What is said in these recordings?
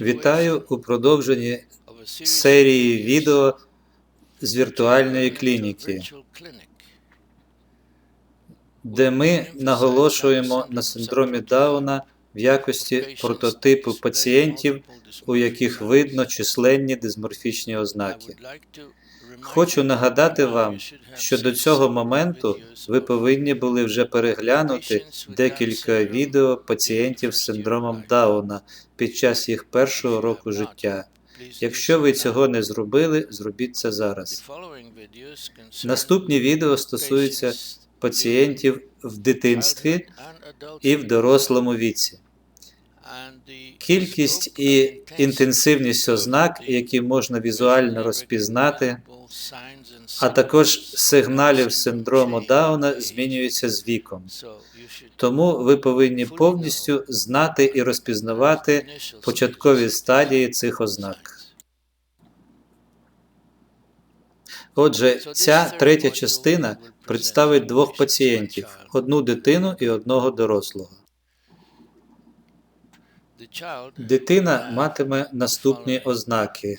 Вітаю у продовженні серії відео з віртуальної клініки, де ми наголошуємо на синдромі Дауна в якості прототипу пацієнтів, у яких видно численні дисморфічні ознаки. Хочу нагадати вам, що до цього моменту ви повинні були вже переглянути декілька відео пацієнтів з синдромом Дауна під час їх першого року життя. Якщо ви цього не зробили, зробіть це зараз. Наступні відео стосуються пацієнтів в дитинстві і в дорослому віці. Кількість і інтенсивність ознак, які можна візуально розпізнати, а також сигналів синдрому Дауна змінюються з віком. Тому ви повинні повністю знати і розпізнавати початкові стадії цих ознак. Отже, ця третя частина представить двох пацієнтів: одну дитину і одного дорослого. Дитина матиме наступні ознаки.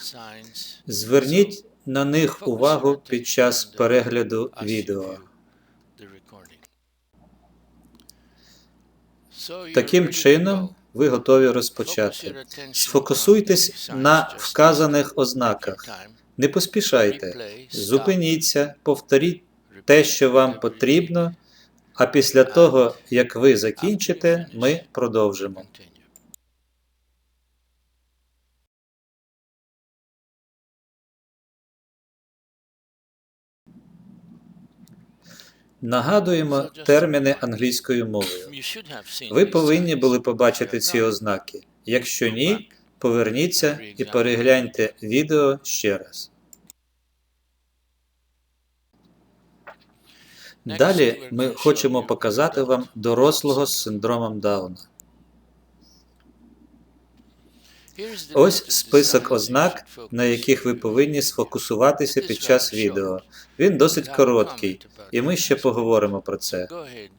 Зверніть на них увагу під час перегляду відео. Таким чином, ви готові розпочати. Сфокусуйтесь на вказаних ознаках. Не поспішайте, зупиніться, повторіть те, що вам потрібно, а після того, як ви закінчите, ми продовжимо. Нагадуємо терміни англійською мовою. Ви повинні були побачити ці ознаки. Якщо ні, поверніться і перегляньте відео ще раз. Далі ми хочемо показати вам дорослого з синдромом Дауна. Ось список ознак, на яких ви повинні сфокусуватися під час відео. Він досить короткий, і ми ще поговоримо про це.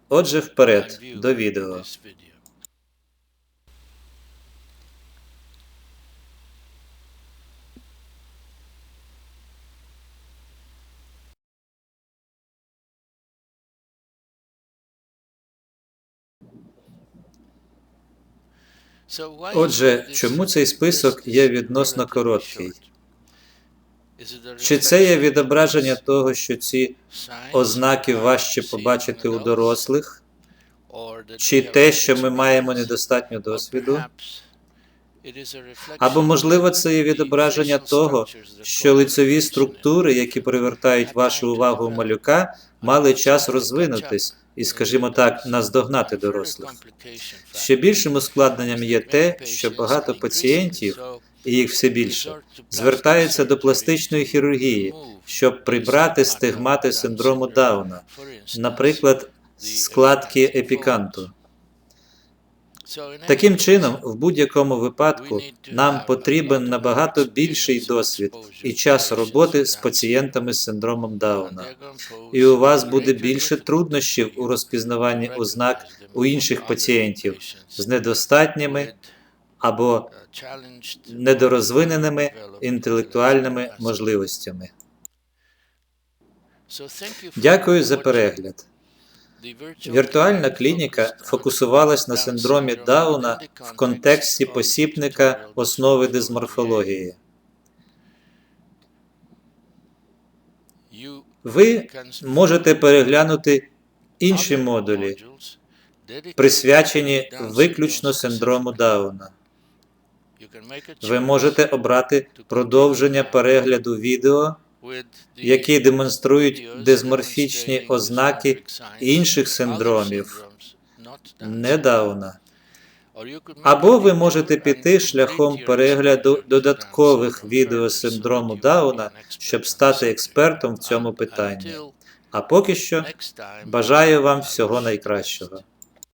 Отже, вперед до відео. Отже, чому цей список є відносно короткий? Чи це є відображення того, що ці ознаки важче побачити у дорослих? Чи те, що ми маємо недостатньо досвіду? Або, можливо, це є відображення того, що лицеві структури, які привертають вашу увагу малюка, мали час розвинутись і, скажімо так, наздогнати дорослих. Ще більшим ускладненням є те, що багато пацієнтів, і їх все більше, звертаються до пластичної хірургії, щоб прибрати стигмати синдрому Дауна, наприклад, складки епіканту. Таким чином, в будь-якому випадку нам потрібен набагато більший досвід і час роботи з пацієнтами з синдромом Дауна. І у вас буде більше труднощів у розпізнаванні ознак у інших пацієнтів з недостатніми або недорозвиненими інтелектуальними можливостями. Дякую за перегляд. Віртуальна клініка фокусувалась на синдромі Дауна в контексті посібника основи дисморфології. Ви можете переглянути інші модулі, присвячені виключно синдрому Дауна. Ви можете обрати продовження перегляду відео які демонструють дисморфічні ознаки інших синдромів, не. Або ви можете піти шляхом перегляду додаткових відео синдрому Дауна, щоб стати експертом в цьому питанні. А поки що бажаю вам всього найкращого.